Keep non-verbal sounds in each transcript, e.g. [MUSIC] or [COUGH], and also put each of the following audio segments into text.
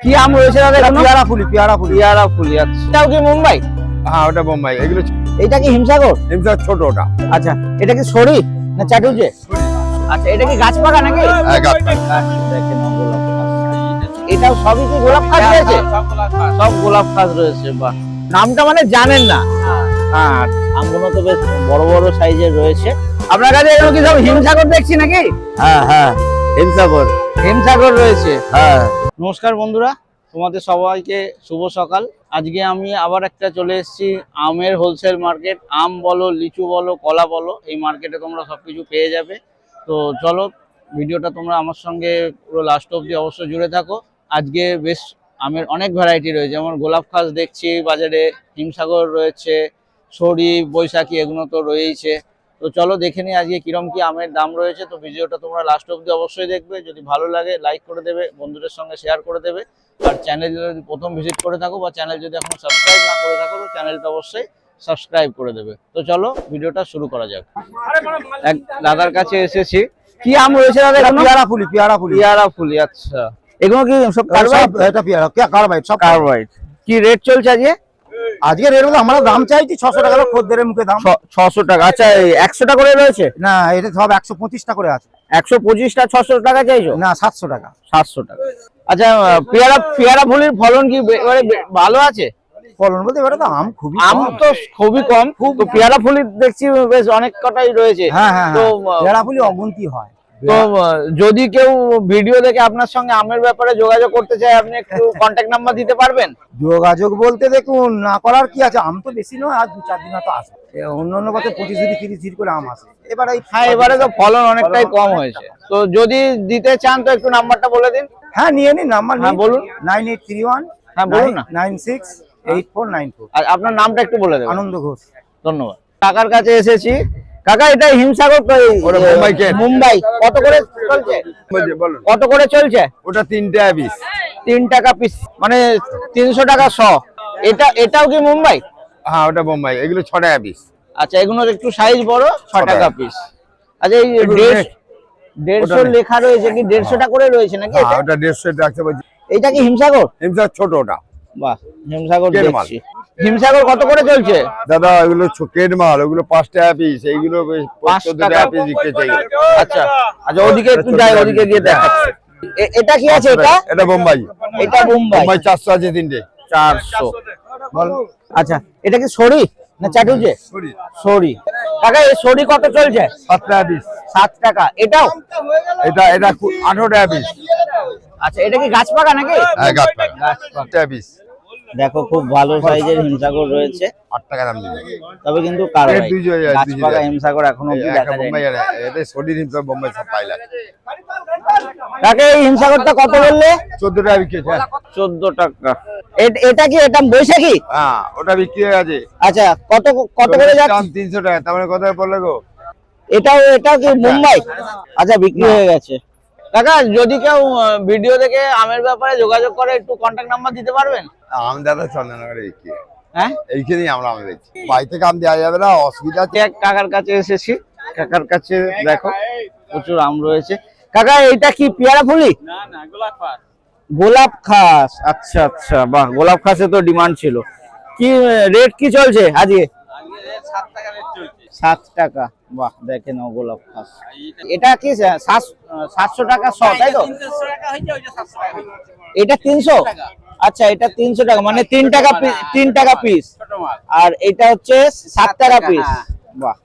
কি আম রয়েছে দাদা পেয়ারা ফুলি পেয়ারা ফুলি। পিয়ারা ফুলি আচ্ছা। এটাও কি মুম্বাই? হ্যাঁ ওটা বোম্বাই এগুলো এটা কি হিমসাগর? এমনি ছোট ওটা। আচ্ছা এটা কি সরি না চাটুজে আচ্ছা এটা কি গাছ পাকা নাকি? হ্যাঁ, গাছ পাকা। আচ্ছা, দেখেন গাছ। এটাও সবই কি গোলাপ খাস রয়েছে? সব গোলাপ খাস রয়েছে বাহ। নামটা মানে জানেন না। হ্যাঁ। আমগুলো তো বেশ বড় বড় সাইজের রয়েছে। আপনার কাছে কি সব হিমসাগর দেখছি নাকি? হ্যাঁ হ্যাঁ। হিমসাগর। হিমসাগর রয়েছে। হ্যাঁ। নমস্কার বন্ধুরা তোমাদের সবাইকে শুভ সকাল। আজকে আমি আবার একটা চলে এসেছি আমের হোলসেল মার্কেট আম বলো লিচু বলো কলা বলো এই মার্কেটে তোমরা সবকিছু পেয়ে যাবে। তো চলো ভিডিওটা তোমরা আমার সঙ্গে পুরো লাস্ট অবধি অবশ্যই জুড়ে থাকো। আজকে বেশ আমের অনেক ভ্যারাইটি রয়েছে যেমন গোলাপ খাস দেখছি বাজারে হিমসাগর রয়েছে সরি বৈশাখী এগুলো তো রয়েইছে। তো চলো দেখে নিই আজকে কিরম কি আমের দাম রয়েছে। তো ভিডিওটা তোমরা লাস্ট অবধি অবশ্যই দেখবে। যদি ভালো লাগে লাইক করে দেবে বন্ধুদের সঙ্গে শেয়ার করে দেবে। আর চ্যানেল যদি প্রথম ভিজিট করে থাকো বা চ্যানেল যদি এখনও সাবস্ক্রাইব না করে থাকো তো চ্যানেলটা অবশ্যই সাবস্ক্রাইব করে দেবে। তো চলো ভিডিওটা শুরু করা যাক। এক দাদার কাছে এসেছি। কি আম রয়েছে দাদা এখনও? পেয়ারা ফুলি পেয়ারা ফুলি। পিয়ারা ফুলি আচ্ছা। এগুলো কি সব কার্বাইড এটা পেয়ারা কে কারবাইট সব কার্বাইড কি রেট চলছে আজকে? আমরা দাম চাইছি ছশো টাকা খদ্দের মুখে দাম। ছশো টাকা। আচ্ছা একশোটা করে রয়েছে? না এটা সব একশো পঁচিশটা করে আছে। একশো পঁচিশটা ছশো টাকা চাইছো? না সাতশো টাকা। সাতশো টাকা। আচ্ছা পেয়ারা পেয়ারা ফুলির ফলন কি এবারে ভালো আছে? ফলন বলতে এবারে তো আম খুবই আম তো খুবই কম। পেয়ারা ফুলি দেখছি বেশ অনেক কটাই রয়েছে। হ্যাঁ হ্যাঁ হ্যাঁ। পেয়ারা ফুলি অগুন্তি হয়। তো যদি কেউ ভিডিও দেখে আপনার সঙ্গে আমের ব্যাপারে যোগাযোগ করতে চায় আপনি একটু [LAUGHS] কন্ট্যাক্ট নাম্বার দিতে পারবেন? যোগাযোগ বলতে দেখুন না করার কি আছে? আম তো বেশি নয় আর দু চার দিন তো আসে অন্য অন্য পঁচিশ দিন তিরিশ দিন করে আম আসে এবার এই হ্যাঁ এবারে তো ফলন অনেকটাই কম হয়েছে। তো যদি দিতে চান তো একটু নাম্বারটা বলে দিন। হ্যাঁ নিয়ে নিন নাম্বার হ্যাঁ, বলুন। নাইন এইট থ্রি ওয়ান হ্যাঁ, বলুন না। Nine six eight four nine four আর আপনার নামটা একটু বলে দেবেন। আনন্দ ঘোষ। ধন্যবাদ। টাকার কাছে এসেছি। কাকা এটা হিমসাগর মুম্বাই মুম্বাই। কত করে চলছে? কত করে চলছে? ওটা তিনটে পিস তিন টাকা পিস মানে তিনশো টাকা শ। এটা এটাও কি মুম্বাই? হ্যাঁ ওটা বোম্বাই এগুলো ছ টাকা পিস আচ্ছা এগুলোর একটু সাইজ বড় ছ টাকা। টাকা পিস আচ্ছা এই দেড়শো লেখা রয়েছে কি? দেড়শোটা করে রয়েছে নাকি হ্যাঁ এটা? ওটা দেড়শো রাখতে এইটা কি হিমসাগর? এমনি ছোট ওটা। বাহ হিমসাগর দেখছি। হিমসাগর কত করে চলছে? দাদা ওগুলো কেট মাল ওগুলো পাঁচ টাকা পিস এইগুলো টাকা। টাকা পিস বিক্রি চাই আচ্ছা আচ্ছা ওদিকে একটু যাই ওদিকে গিয়ে দেখাচ্ছে। এ- এটা কি আছে এটা? এটা বোম্বাই। এটা মুম্বাই বোম্বাই চারশো আছে তিনটে। চারশো। আচ্ছা এটা কি সরি না চাটুজে? সরি। কাকা এই সরি কত চলছে? সাত টাকা পিস সাত টাকা। এটাও? এটা এটা আঠারো টাকা পিস আচ্ছা এটা কি গাছ পাকা নাকি? হ্যাঁ গাছ পাকা। গাছ টাকা পিস দেখো খুব ভালো সাইজের হিমসাগর রয়েছে। আট টাকা দাম দিবে তবে কিন্তু কারও। হিমসাগর এখনও দেখা আর এটা সরি দিন বোম্বাই সব পাইলাম কাকে এই হিমসাগরটা কত বললে? চোদ্দ টাকা বিক্রি টাকা। এটা কি এটা বৈশাখী? হ্যাঁ ওটা বিক্রি হয়ে গেছে। আচ্ছা কত কত করে যাচ্ছে? তিনশো টাকা তার মানে কত পড়লে গো? এটাও এটাও কি মুম্বাই? আচ্ছা বিক্রি হয়ে গেছে। কাকা যদি কেউ ভিডিও দেখে আমের ব্যাপারে যোগাযোগ করে একটু কন্ট্যাক্ট নাম্বার দিতে পারবেন? আম দাদা চন্দননগরে বিক্রি হয়। এইখানেই আমরা আম বেচি বাড়ি থেকে আম দেওয়া যাবে না অসুবিধা আছে। এক কাকার কাছে এসেছি। কাকার কাছে দেখো প্রচুর আম রয়েছে। কাকা এটা কি পেয়ারা ফুলি? গোলাপ খাস। আচ্ছা আচ্ছা বাহ গোলাপ খাসে তো ডিমান্ড ছিল। কি রেট কি চলছে আজকে? সাত টাকা। বাহ দেখে নাও গোলাপ খাস এটা কি সাতশো টাকা শ তাই তো? এটা তিনশো? আচ্ছা এটা তিনশো টাকা মানে তিন টাকা পি- তিন টাকা পিস আর এটা হচ্ছে সাত টাকা পিস বাহ।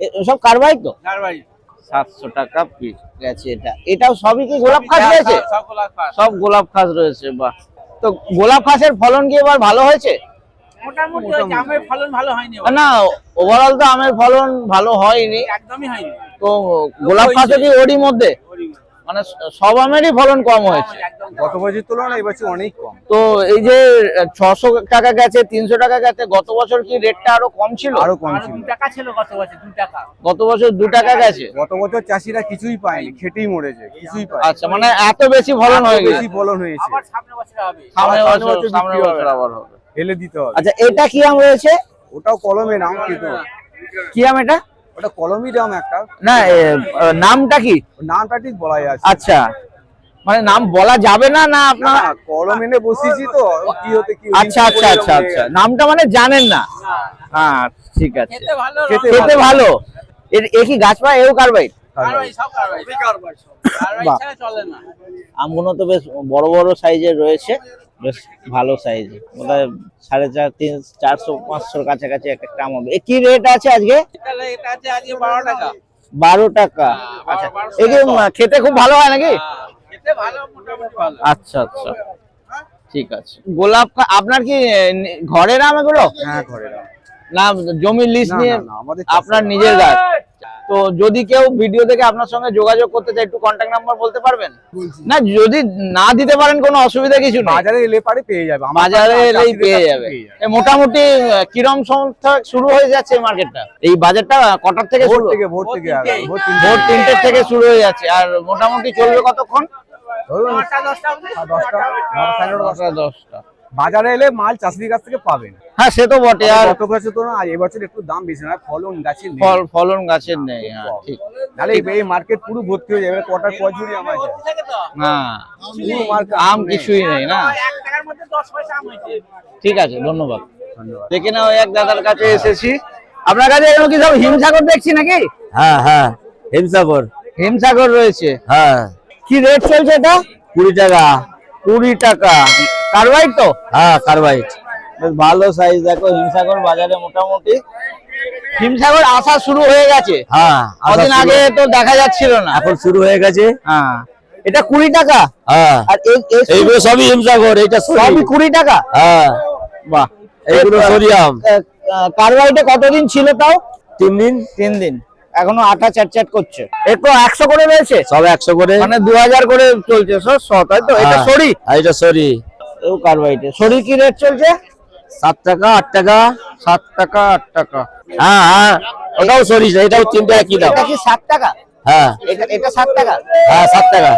এ- সব কারবাই তো? সাতশো টাকা পিস গেছে এটা। এটাও সবই কি গোলাপ খাস রয়েছে? সব গোলাপ খাস রয়েছে বাহ। তো গোলাপ খাসের ফলন কি এবার ভালো হয়েছে? মোটামুটি হয়েছে আমের ফলন ভালো হয়নি না ওভারঅল তো আমের ফলন ভালো হয়নি। একদমই হয়নি। তো গোলাপ কি ওরই মধ্যে? মানে সব আমেরই ফলন কম হয়েছে। গত বছর তুলনায় এবছর অনেক কম। তো এই যে ছশো টাকা গেছে তিনশো টাকা গেছে গত বছর কি রেটটা আরও কম ছিল? আরও কম ছিল। দু টাকা ছিল গত বছর দু টাকা। গত বছর দু টাকা গেছে? গত বছর চাষিরা কিছুই পায়নি খেটেই মরেছে কিছুই পায়নি। আচ্ছা মানে এত বেশি ফলন হয়ে গেছে। বেশি ফলন হয়েছে। আবার সামনে বছর হবে। সামনের আবার বছর সামনের বছর। আবার হবে। ফেলে দিতে হবে। আচ্ছা এটা কি আম রয়েছে? ওটাও কলমে নাম কিন্তু কি আম এটা? ওটা কলমি নাম একটা। না নামটা কি? নামটা ঠিক বলা যাচ্ছে আচ্ছা। মানে নাম বলা যাবে না না আপনার কলম এনে বসিয়েছি তো কি হতে কি আচ্ছা আচ্ছা আচ্ছা আচ্ছা। নামটা মানে জানেন না। হ্যাঁ ঠিক আছে। খেতে ভালো খেতে খেতে ভালো। এর এ কি গাছ পায় এও কারবাই আমগুলো তো বেশ বড় বড় সাইজের রয়েছে। বেশ ভালো সাইজ বোধহয় সাড়ে চার তিন চারশো পাঁচশোর কাছাকাছি এক একটা আম হবে। কি রেট আছে আজকে? তাহলে এটা আছে আজকে বারো টাকা। বারো টাকা। আচ্ছা বারোশো এ খেতে খুব ভালো হয় নাকি? হ্যাঁ, ভালো আচ্ছা আচ্ছা। ঠিক আছে। গোলাপ আপনার কি ঘরের আম এগুলো? হ্যাঁ না না জমির লিস্ট নিয়ে না, না, আমাদের আপনার নিজের গাছ? তো যদি কেউ ভিডিও দেখে আপনার সঙ্গে যোগাযোগ করতে চায় একটু কন্ট্যাক্ট নাম্বার বলতে পারবেন? না যদি না দিতে পারেন কোনো অসুবিধা কিছু নেই। বাজারে এলে পারে পেয়ে যাবে। বাজারে এলেই পেয়ে যাবে। মোটামুটি কিরম সংস্থা শুরু হয়ে যাচ্ছে এই মার্কেটটা এই বাজারটা কটার থেকে ভোর শুরু? থেকে ভোর থেকে ভোর আগে, থেকে। ভোর তিনটে। থেকে শুরু হয়ে যাচ্ছে। আর মোটামুটি চলবে কতক্ষণ? দশটা দশটা দশটা। বাজারে এলে মাল চাষির কাছ থেকে পাবেন। হ্যাঁ সে তো বটে। আর গত বছর তো না এবছর একটু দাম বেশি না ফলন গাছের নেই। ফল ফলন গাছের নেই হ্যাঁ ঠিক। নাহলে এই- মার্কেট পুরো ভর্তি হয়ে যাবে কটার পঁয়ষট্টি আমার আছে থাকে তো হ্যাঁ। পুরো মার্কেট আম কিছুই নেই না? এক টাকার মধ্যে দশ পয়সা আম হয়েছে ঠিক আছে ধন্যবাদ। ধন্যবাদ। দেখে নাও এক দাদার কাছে এসেছি। আপনার কাছে এগুলো কি সব হিমসাগর দেখছি নাকি? হ্যাঁ হ্যাঁ হিমসাগর। হিমসাগর রয়েছে। হ্যাঁ। কি রেট চলছে এটা? কুড়ি টাকা। কুড়ি টাকা। কারবাইট তো? হ্যাঁ কার্বাইট বেশ ভালো সাইজ দেখো হিমসাগর বাজারে মোটামুটি। হিমসাগর আসা শুরু হয়ে গেছে। হ্যাঁ কদিন আগে তো দেখা যাচ্ছিল না। এখন শুরু হয়ে গেছে। হ্যাঁ। এটা কুড়ি টাকা? হ্যাঁ। আর এই এই এইগুলো সবই হিমসাগর সরি সবই কুড়ি টাকা? হ্যাঁ। বাহ। এইগুলো সরিয়াম কারবাইটে কতদিন ছিল তাও? তিন দিন। তিন দিন। এখনও আটা চ্যাট চ্যাট করছে। একটু একশো করে রয়েছে? সব একশো করে। মানে দু হাজার করে চলছে সব তাই তো? এটা হ্যাঁ। সরি? আর এটা সরি। কারবাইটে সরি কি রেট চলছে? সাত টাকা আট টাকা সাত টাকা আট টাকা। হ্যাঁ হ্যাঁ ওটাও এটাও তিনটা একই দাম। এটা কি সাত টাকা? হ্যাঁ। এটা এটা সাত টাকা? হ্যাঁ সাত টাকা।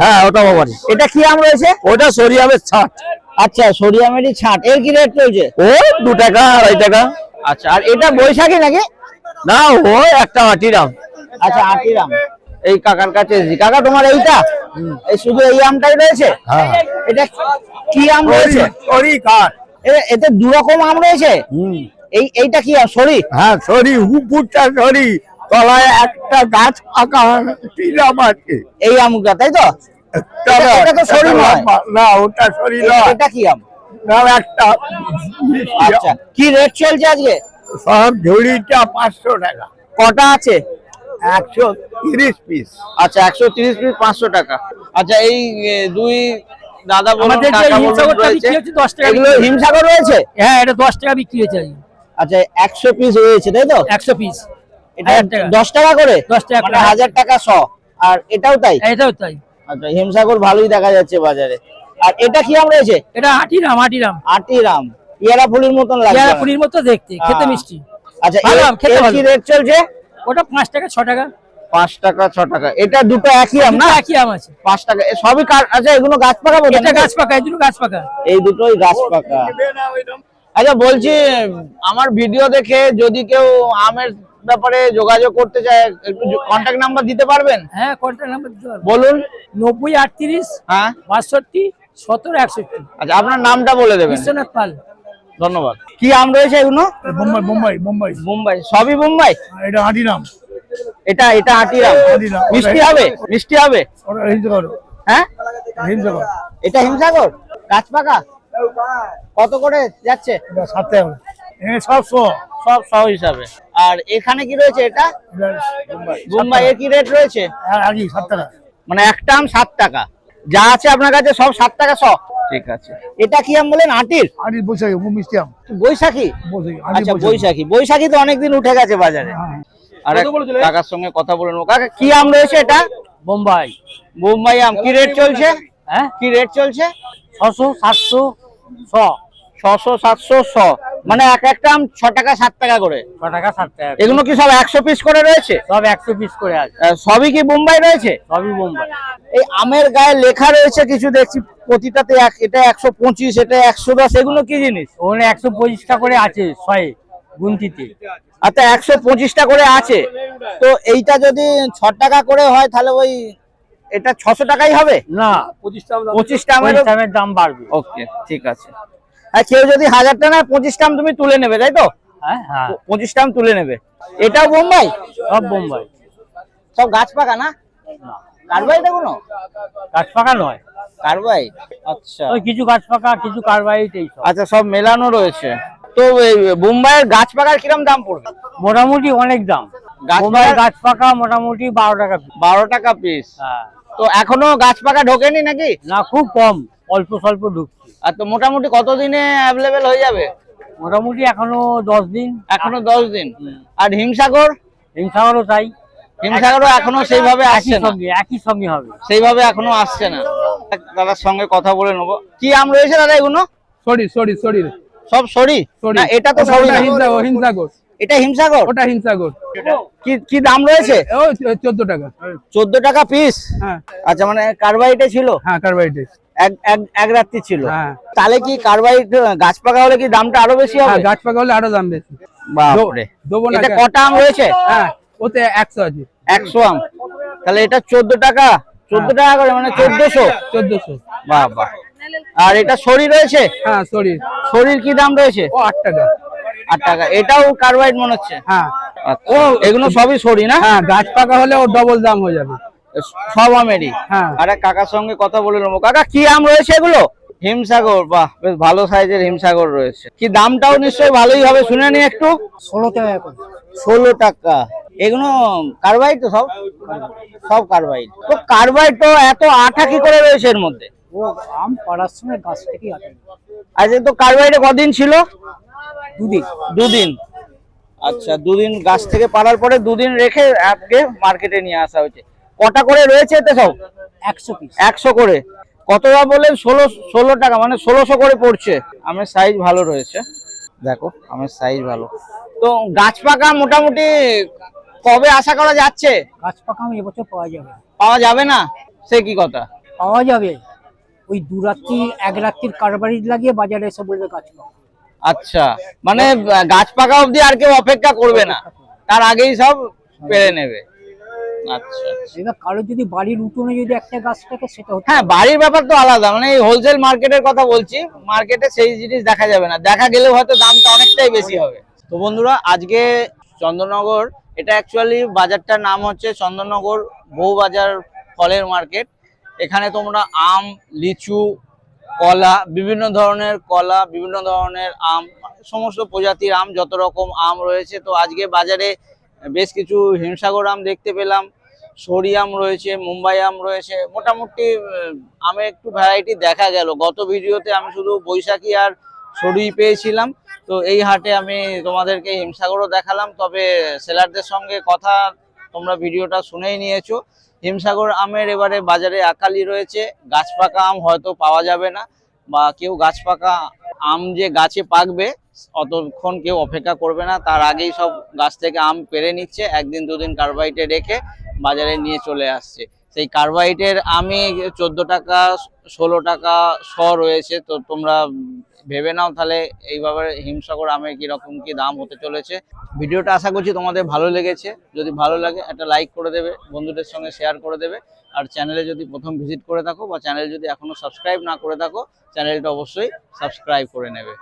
হ্যাঁ ওটাও আবার এটা কি আম রয়েছে? ওটা সরিয়ামের ছাট। আচ্ছা সরিয়ামেরই ছাট। এর কি রেট চলছে? ও দু টাকা আড়াই টাকা। আচ্ছা আর এটা বৈশাখী নাকি? না ও একটা আটিরাম আচ্ছা আটিরাম এই কাকার কাছে এসেছি। কাকা তোমার এইটা? এই শুধু এই আমটাই রয়েছে? হ্যাঁ এটা কি আম রয়েছে? সরি কাঠ এতে দু রকম আম রয়েছে? এই এইটা কি আম? সরি। হ্যাঁ সরি সরি। তলায় একটা গাছ আছে এই আমটা তাই তো? এটা- তো সরি নয়। না ওটা সরি নয়। এটা কি আম? না একটা আচ্ছা। কি রেট চলছে আজকে? সব ঝুড়িটা পাঁচশো টাকা। কটা আছে? একশো তিরিশ পিস আচ্ছা একশো তিরিশ পিস পাঁচশো টাকা। আচ্ছা এই দুই দাদা বলুন আমাদের যে হিমসাগরটা বিক্রি হচ্ছে দশ টাকা এগুলো হিমসাগর রয়েছে? হ্যাঁ এটা দশ টাকা বিক্রি হয়েছে আচ্ছা একশো পিস রয়েছে তাই তো? একশো পিস এটা। দশ টাকা করে? দশ টাকা মানে। হাজার টাকা শ। আর এটাও তাই? এটাও তাই। আচ্ছা হিমসাগর ভালোই দেখা যাচ্ছে বাজারে। আর এটা কি আম রয়েছে? এটা হাটিরাম হাটিরাম। আটি রাম পেয়ারা ফুলির মতন পেয়ারা আমার। মতো দেখতে খেতে। মিষ্টি। আচ্ছা। কি রেট চলছে? ওটা পাঁচ টাকা ছ টাকা। পাঁচ টাকা ছ টাকা। এটা দুটো একই আম না? একই আম আছে। পাঁচ টাকা। সবই কার আচ্ছা এগুলো গাছ পাকা হয় এটা গাছ পাকা এই দুটো গাছ পাকা। এই দুটোই গাছ পাকা। আচ্ছা বলছি আমার ভিডিও দেখে যদি কেউ আমের ব্যাপারে যোগাযোগ করতে চায় একটু কন্ট্যাক্ট নাম্বার দিতে পারবেন? হ্যাঁ কন্ট্যাক্ট নাম্বার দিতে বলুন। নব্বই আটত্রিশ হ্যাঁ। বাষট্টি সতেরো একষট্টি। আচ্ছা আপনার নামটা বলে দেবেন। বিশ্বনাথ পাল। ধন্যবাদ। কি আম রয়েছে এগুলো? বোম্বাই বোম্বাই বোম্বাই। মুম্বাই সবই মুম্বাই এটা হাঁটিরাম। এটা এটা আটিরাম আটিরাম। মিষ্টি হবে মিষ্টি হবে? হ্যাঁ? হিমসাগর। এটা হিমসাগর? গাছ পাকা কত করে যাচ্ছে? সাত টাকা করে। এখানে সব সহ হিসাবে। আর এখানে কি রয়েছে এটা? বোম্বাই। মুম্বাই এর কি রেট রয়েছে? সাত টাকা। মানে একটা আম সাত টাকা। যা আছে আপনার কাছে সব সাত টাকা শ। ঠিক আছে। এটা কি আম বলেন আটির? আটি বৈশাখী মিষ্টি আম। বৈশাখী? বৈশাখী আচ্ছা বৈশাখী। বৈশাখী। তো অনেকদিন উঠে গেছে বাজারে। হ্যাঁ। আর কাকার সঙ্গে কথা বলে নেব। কাকা কি আম রয়েছে এটা? বোম্বাই। মুম্বাই আম। কি রেট চলছে? হ্যাঁ? কি রেট চলছে? ছশো সাতশো ছ ছশো সাতশো শ। মানে এক একটা আম ছ টাকা সাত টাকা করে। ছ টাকা সাত টাকা এগুলো কি সব একশো পিস করে রয়েছে? সব একশো পিস করে আছে। সবই কি মুম্বাই রয়েছে? সবই বোম্বাই। এই আমের গায়ে লেখা রয়েছে কিছু দেখছি প্রতিটাতে এক- এটা একশো পঁচিশ এটা একশো দশ এগুলো কি জিনিস? ওখানে একশো পঁচিশটা করে আছে ছয়ে গুনতিতে। আচ্ছা একশো পঁচিশটা করে আছে। তো এইটা যদি ছ টাকা করে হয় তাহলে ওই এটা ছশো টাকাই হবে? না পঁচিশটা আমের দাম বাড়বে। ওকে ঠিক আছে। আর কেউ যদি হাজারটা না পঁচিশটা আম তুমি তুলে নেবে তাই তো? হ্যাঁ হ্যাঁ। পঁচিশটা আম তুলে নেবে। এটাও বোম্বাই? সব বোম্বাই। সব গাছ পাকা না? এটা কোনো? গাছ পাকা নয়। কারবাই আচ্ছা। ওই কিছু গাছ পাকা কিছু কার্বাইট আচ্ছা সব মেলানো রয়েছে। তো এই বোম্বাইয়ের গাছ পাকার কিরম দাম পড়বে? মোটামুটি অনেক দাম। বোম্বাই গাছ পাকা মোটামুটি বারো টাকা বারো টাকা পিস হ্যাঁ। তো এখনও গাছ পাকা ঢোকেনি নাকি? না খুব কম। অল্প স্বল্প ঢুকছে। আর তো মোটামুটি কতদিনে অ্যাভেলেবেল হয়ে যাবে? মোটামুটি এখনও দশ দিন। এখনও দশ দিন। আর হিমসাগর? হিমসাগরও তাই। হিমসাগরও এখনও সেইভাবে আসছে একই সঙ্গে হবে। সেইভাবে এখনও আসছে না। দাদার সঙ্গে কথা বলে নেব। কি আম রয়েছে দাদা এগুলো? সরি সরি সরি সব সরি না এটা তো সরি না। এটা হিমসাগর ওটা হিংসাগর। কি কি দাম রয়েছে? ও চোদ্দ টাকা। চোদ্দ টাকা পিস হ্যাঁ। আচ্ছা মানে কার্বাইটে ছিল? হ্যাঁ কার্বাইটিস এক এক এক রাত্রি ছিল। হ্যাঁ। তাহলে কি কার্বাইট গাছ পাকা হলে কি দামটা আরও বেশি হ্যাঁ হবে? গাছ পাকা হলে আরও দাম বেশি। বাপরে। দেবো না এটা? কটা আম রয়েছে? হ্যাঁ ওতে একশো আছে। একশো আম। তাহলে এটা চোদ্দ টাকা? চোদ্দ টাকা করে মানে চোদ্দশো। চোদ্দশো। আর এটা শরীর রয়েছে? হ্যাঁ সরি। শরীর কি দাম রয়েছে? ও আট টাকা। আট টাকা। এটাও কার্বাইড মনে হচ্ছে? হ্যাঁ। ও এগুলো সবই সরি না? হ্যাঁ গাছ পাকা হলে ও ডবল দাম হয়ে যাবে। সব আমেরই? হ্যাঁ। আরে কাকার সঙ্গে কথা বলে নেব। কাকা কি আম রয়েছে এগুলো? হিমসাগর। বাহ বেশ ভালো সাইজের হিমসাগর রয়েছে। কি দামটাও নিশ্চয়ই ভালোই হবে শুনে নি একটু। ষোলো টাকা ষোলো টাকা। এগুলো কার্বাইড তো সব? সব কার্বাইড। তো কার্বাইড তো এত আঠা কি করে রয়েছে এর মধ্যে? ও আম পাড়ার সময় গাছ থেকে আটে আচ্ছা তো কার্বাইডে কদিন ছিল? দুদিন। দুদিন। আচ্ছা দুদিন গাছ থেকে পাড়ার পরে দুদিন রেখে আজকে মার্কেটে নিয়ে আসা হয়েছে। কটা করে রয়েছে এতে সব? একশো পিস একশো করে। কতটা বললেন ষোলো ষোলো টাকা মানে ষোলোশো করে পড়ছে। আমের সাইজ ভালো রয়েছে। দেখো আমের সাইজ ভালো। তো গাছ পাকা মোটামুটি কবে আশা করা যাচ্ছে? গাছ এবছর পাওয়া যাবে। পাওয়া যাবে না? সে কি কথা? পাওয়া যাবে। ওই দু রাত্রি এক রাত্রির কারবারি লাগিয়ে বাজারে এসে বলবে গাছ পাকা আচ্ছা। মানে গাছ পাকা অবধি আর কেউ অপেক্ষা করবে না। তার আগেই সব পেরে নেবে। আচ্ছা এবার কারও যদি বাড়ির উঠোনে যদি একটা গাছ থাকে সেটা হ্যাঁ বাড়ির ব্যাপার তো আলাদা। মানে এই হোলসেল মার্কেটের কথা বলছি মার্কেটে সেই জিনিস দেখা যাবে না। দেখা গেলেও হয়তো দামটা অনেকটাই বেশি হবে। তো বন্ধুরা আজকে চন্দননগর এটা অ্যাকচুয়ালি বাজারটার নাম হচ্ছে চন্দননগর বউবাজার ফলের মার্কেট। এখানে তোমরা আম, লিচু, কলা, বিভিন্ন ধরনের কলা, বিভিন্ন ধরনের আম, সমস্ত প্রজাতির আম, যত রকম আম রয়েছে। তো আজকে বাজারে বেশ কিছু হিমসাগর আম দেখতে পেলাম। সরি আম রয়েছে, মুম্বাই আম রয়েছে। মোটামুটি আমে একটু ভ্যারাইটি দেখা গেল। গত ভিডিওতে আমি শুধু বৈশাখী আর সরি পেয়েছিলাম। তো এই হাটে আমি তোমাদেরকে হিমসাগরও দেখালাম, তবে সেলারদের সঙ্গে কথা তোমরা ভিডিওটা শুনেই নিয়েছো। হিমসাগর আমের এবারে বাজারে আকালি রয়েছে, গাছ পাকা আম হয়তো পাওয়া যাবে না, বা কেউ গাছ পাকা আম যে গাছে পাকবে, অতক্ষণ কেউ অপেক্ষা করবে না, তার আগেই সব গাছ থেকে আম পেরে নিচ্ছে, একদিন দুদিন কার্বাইটে রেখে বাজারে নিয়ে চলে আসছে। সেই কার্বাইটের আমি চোদ্দ টাকা, ষোলো টাকা, শ রয়েছে, তো তোমরা ভেবে নাও তাহলে এইভাবে হিমসাগর আমের কীরকম কী দাম হতে চলেছে। ভিডিওটা আশা করছি তোমাদের ভালো লেগেছে। যদি ভালো লাগে, একটা লাইক করে দেবে, বন্ধুদের সঙ্গে শেয়ার করে দেবে। আর চ্যানেলে যদি প্রথম ভিজিট করে থাকো বা চ্যানেল যদি এখনও সাবস্ক্রাইব না করে থাকো চ্যানেলটা অবশ্যই সাবস্ক্রাইব করে নেবে।